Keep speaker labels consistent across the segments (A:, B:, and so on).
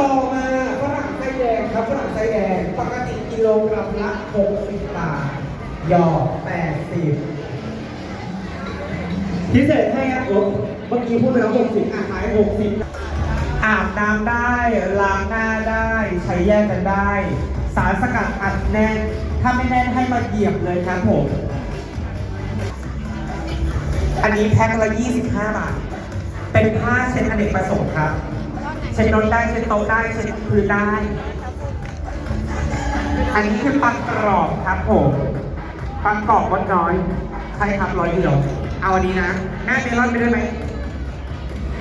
A: ต่อมาฝรั่งไส้แดงครับฝรั่งไส้แดงปกติกิโลกรัมละ 60 บาทหยอก80พิเศษให้ครับผมเมื่อกี้พูดไปแล้ว60อะขาย60 อาบน้ำได้ ล้างหน้าได้ ใช้แยกกันได้ สารสกัดอัดแน่น ถ้าไม่แน่นให้มาเหยียบเลยครับผม อันนี้แพ็คละ 25 บาท เป็นผ้าเช็ดอเนกประสงค์ครับ เช็ดรถได้เช็ดโต๊ะได้เช็ดพื้นได้ อันนี้คือปังกรอบครับผมปังกรอบวัดน้อยใช่ครับร้อยเดียวเอาอันนี้นะหน้าเมลอนไปด้วยไหม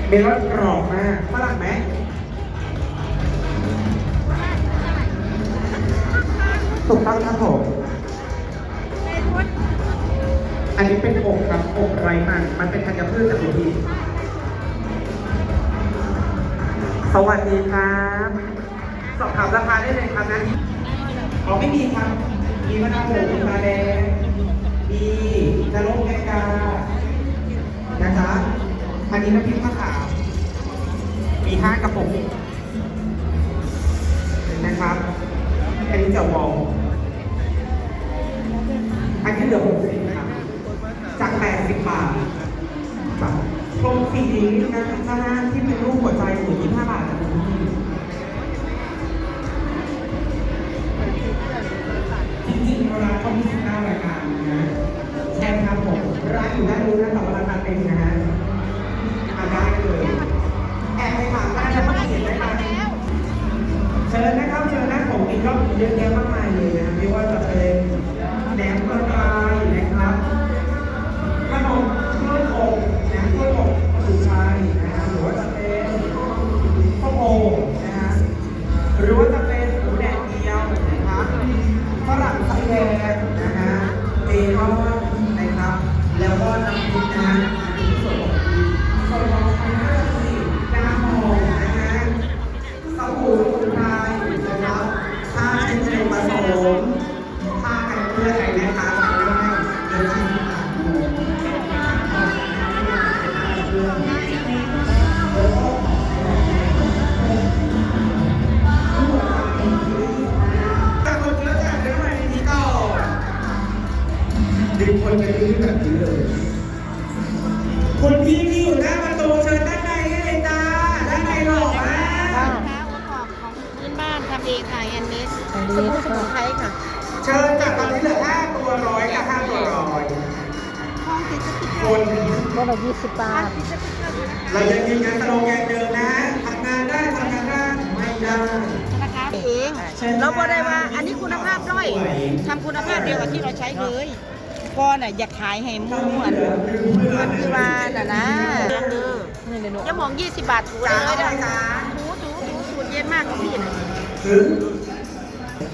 A: เมลอนกรอบมากฝรั่งไหมถูกต้องครับผมอันนี้เป็นอกครับอกไรมันมันเป็นธัญพืชจากคุณพี่ สวัสดีครับ สอบถามราคาได้เลยครับนะอ๋อไม่มีครับ มีมะนาวหมีมะแดงมีนรกแกงกานะคะอันนี้น้ำพริกมะขามมีห้ากระปุกนะครับอันนี้เจียวบองอันนี้เหลือหกสิบครับจากแปดสิบบาทครับ กลมสีนี้นะข้างหน้าที่เป็นรูปหัวใจหรือยี่ห้าบาทจากคุณพี่จริงๆร้านเขามีสิบเก้ารายการนะใช่ครับผมร้านอยู่ด้านนู้นนะแต่ว่าราคาเต็มนะฮะมาได้เลยแอบไปถามได้นะว่าเขียนได้ไหมเชิญนะครับเชิญนะของกินก็เยอะแยะมากมายเลยนะไม่ว่าจะเป็น แดงนะฮะเบคอ คนไปที่แบบนี้เลยคุณพี่ที่อยู่หน้าประตูเชิญด้านในได้เลยจ้าด้านในหล่อมาก
B: ค่ะโอท็อปของพื้นบ้านทำเองค่ะแอนนิสสมุนสมุนไพรค่ะ
A: เชิญจากตอนนี้เหลือห้าตัวร้อยกับห้าตัวร้อย
B: ห้องติดสติ๊กเก
A: ค
B: อร์
A: น
C: ก็ละยี่สิบบาท
B: ติดสติ๊กเกอร์อยู่นะคะ
A: เรายังยืนยันสโลแกนเดิมนะทำงานได้ทำงานได้ไม่ได้
B: นะคะเอง
A: เชิญ
B: เราบอกได้ว่าอันนี้คุณภาพด้อยทำคุณภาพเดียวกับที่เราใช้เลย ก็น่ะอยากขายให้หมูอันมันคือว่าน่ะนะยาหมอง 20 บาทถูเลย
A: จ้า
B: ได้
A: จ้า
B: ถูถูถูสูตรเย็นมากของพี่น่ะ
A: ถึง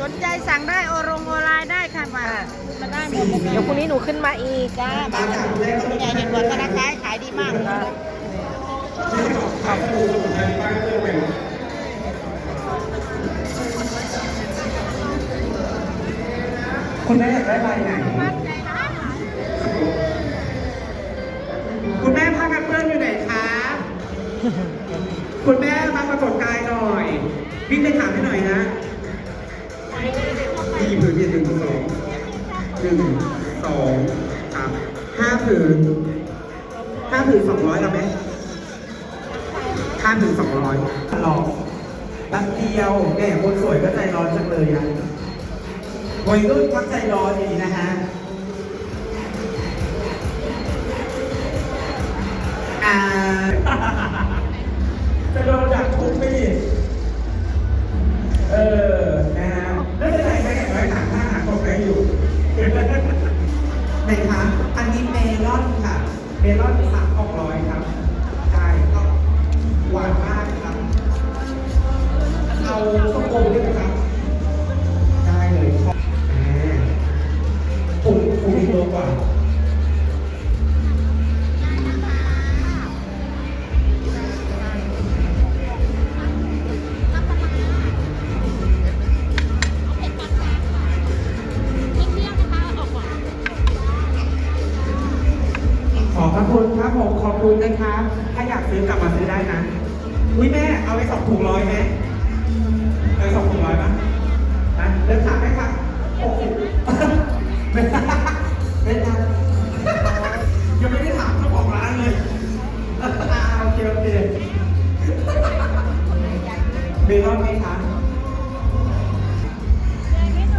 B: สนใจสั่งได้โอรงออนไลน์ได้ค่ะมามาได้หมดเลย
C: เดี๋ยวพรุ่งนี้หนูขึ้นมาอีก
B: จ้าบางอย่างใหญ่เห็นว่าธนาคารขายดีมากเลย
A: คุณแม่อยากได้ใบไหน หนึ่งสองสามห้าผืนห้าผืนสองร้อยแล้วไหมห้าผืนสองร้อยหลอกแป๊บเดียวแม่คนสวยก็ใจร้อนจังเลยอะวัยรุ่นพักใจร้อนอย่างนี้นะฮะอ่าจะโดนดักทุกปีเอ เับผมขอบคุณนะครัถ้าอยากซื้อกลับมาซื้อได้นะ อุ้ยแม่เอาไปสองถุงร้อยไหมเอาไปสองถุงร้อยปะนะเดินขาไหมครัโอ้โหเม่ได้ไม่ไยังไม่ได้ถามเจ้าของร้านเลยโอเคโอเคเบลอนไหมคะ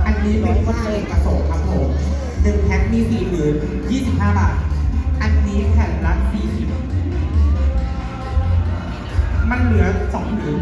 A: อันนี้เป็นว่าเลยกระสอบครับผมหนึ่งแพ็คมีสี่หมื่นยี่สิบห้าบาท นนี้แผ่นละสี่มันเหลือสองผืน